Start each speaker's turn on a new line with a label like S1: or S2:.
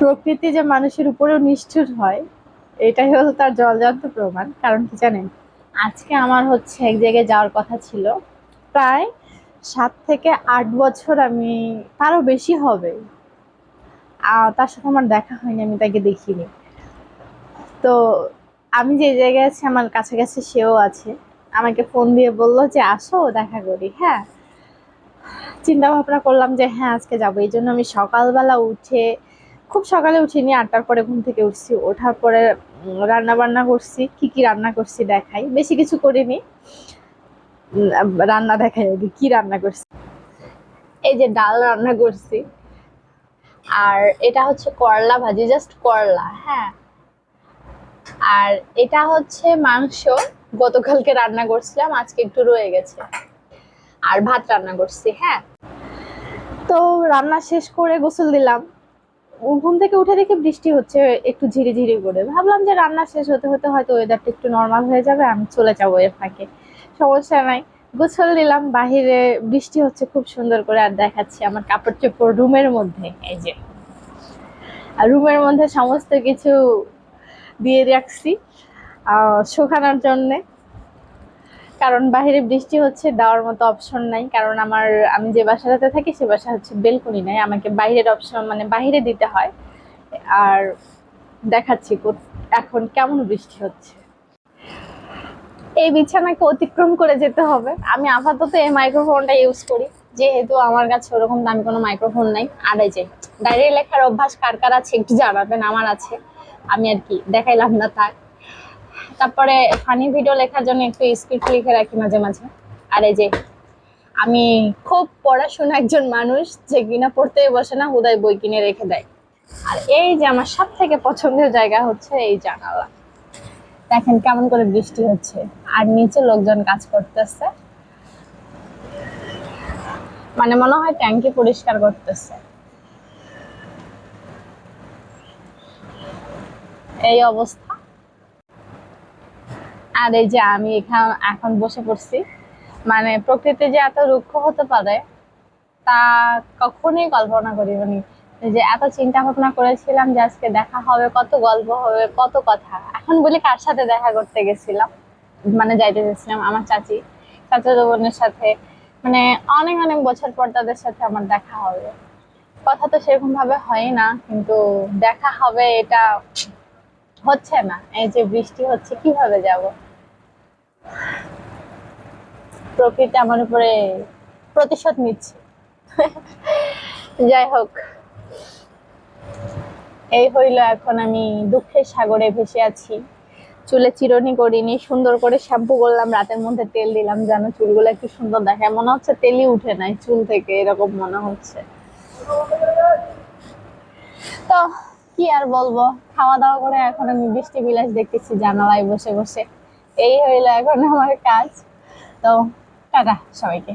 S1: প্রকৃতি যে মানুষের উপরেও নিষ্ঠুর হয়, এটাই হলো তার জলজান্ত প্রমাণ। কারণ কি জানেন, আজকে আমার হচ্ছে এক জায়গায় যাওয়ার কথা ছিল। প্রায় সাত থেকে আট বছর আমি, তারও বেশি হবে। তার সাথে আমার দেখা হয়নি, আমি তাকে দেখিনি। তো আমি যে জায়গায় আছি, আমার কাছাকাছি সেও আছে। আমাকে ফোন দিয়ে বলল যে, আসো, দেখা করি। হ্যাঁ চিন্তা ভাবনা করলাম যে হ্যাঁ আজকে যাব। এই জন্য আমি সকালবেলা উঠে খুব সকালে উঠিনি, আটটার পরে ঘুম থেকে উঠছি। ওঠার পরে রান্না বান্না করছি, কি কি রান্না করছি দেখাই। বেশি কিছু করিনি। রান্না দেখাই আগে কি রান্না করছি। এই যে ডাল রান্না করছি। আর এটা হচ্ছে করলা ভাজি জাস্ট করলা হ্যাঁ। আর এটা হচ্ছে মাংস। গতকালকে রান্না করছিলাম, আজকে একটু রয়ে গেছে। আর ভাত রান্না করছি হ্যাঁ। তো রান্না শেষ করে গোসল দিলাম। ঘুম থেকে উঠে দেখে বৃষ্টি হচ্ছে, একটু ঝিরি ঝিরি করে। ভাবলাম যে রান্না শেষ হতে হতে হয়তো ওয়েদারটা একটু নর্মাল হয়ে যাবে, আমি চলে যাব এর ফাঁকে। সমস্যা নাই। গোসল দিলাম, বাহিরে বৃষ্টি হচ্ছে খুব সুন্দর করে আর দেখাচ্ছি আমার কাপড় চোপড় রুমের মধ্যে, এই যে। আর রুমের মধ্যে সমস্ত কিছু দিয়ে রাখছি শুকানোর জন্যে। কারণ বাইরে বৃষ্টি হচ্ছে, দেওয়ার মতো অপশন নাই। কারণ আমার, আমি যে বাসাটাতে থাকি, সে বাসা হচ্ছে বেলকনি নাই। আমাকে বাইরের অপশন মানে বাইরে দিতে হয়। আর দেখাচ্ছি এখন কেমন বৃষ্টি হচ্ছে। এই বিছানাকে অতিক্রম করে যেতে হবে। আমি আপাতত এই মাইক্রোফোনটা ইউজ করি। যেহেতু আমার কাছে ওরকম দামি কোনো মাইক্রোফোন নাই। আর এই যে ডায়েরি লেখার অভ্যাস কার কার আছে একটু জানাবেন, আমার আছে। আমি আর কি, দেখাইলাম না থাক তারপরে ফানি ভিডিও লেখার জন্য একটু স্ক্রিপ্ট লিখে রাখি মাঝে মাঝে। আর এই যে, আমি খুব পড়াশোনা একজন মানুষ যে কিনা পড়তেই বসে না, হুদায় বই কিনে রেখে দেয়। আর এই যে আমার সব থেকে পছন্দের জায়গা হচ্ছে এই জানালা। দেখেন কেমন করে বৃষ্টি হচ্ছে। আর নিচে লোকজন কাজ করতেছে। মানে মনে হয় ট্যাঙ্কি পরিষ্কার করতেছে। এই অবস্থা। আর এই যে আমি এখানে, এখন বসে পড়ছি। মানে প্রকৃতি যে এত রুক্ষ হতে পারে, তা কখনোই কল্পনা করি মানে যে এত চিন্তা ভাবনা করেছিলাম যে আজকে দেখা হবে, কত গল্প হবে, কত কথা। এখন বলি কার সাথে দেখা করতে গেছিলাম? মানে যাইতে গেছিলাম আমার চাচি, চাচাতো বোনের সাথে। মানে অনেক অনেক বছর পর তাদের সাথে আমার দেখা হবে। কথা তো সেরকম ভাবে হয় না, কিন্তু দেখা হবে এটা হচ্ছে না। এই যে বৃষ্টি হচ্ছে, কীভাবে যাব? প্রকৃতি আমার উপরে প্রতিশোধ নিচ্ছে। যাই হোক, এই হইল এখন আমি দুঃখের সাগরে ভেসে আছি। চুলে চিরনি করিনি, সুন্দর করে শ্যাম্পু করলাম, রাতের মধ্যে তেল দিলাম। যেন চুলগুলো একটু সুন্দর দেখায় মনে হচ্ছে তেলই উঠে নাই চুল থেকে, এরকম মনে হচ্ছে। তো কি আর বলব খাওয়া দাওয়া করে এখন আমি বৃষ্টি বিলাস দেখতেছি, জানালায় বসে বসে। এই হইল এখন আমার কাজ। তো টাটা সবাইকে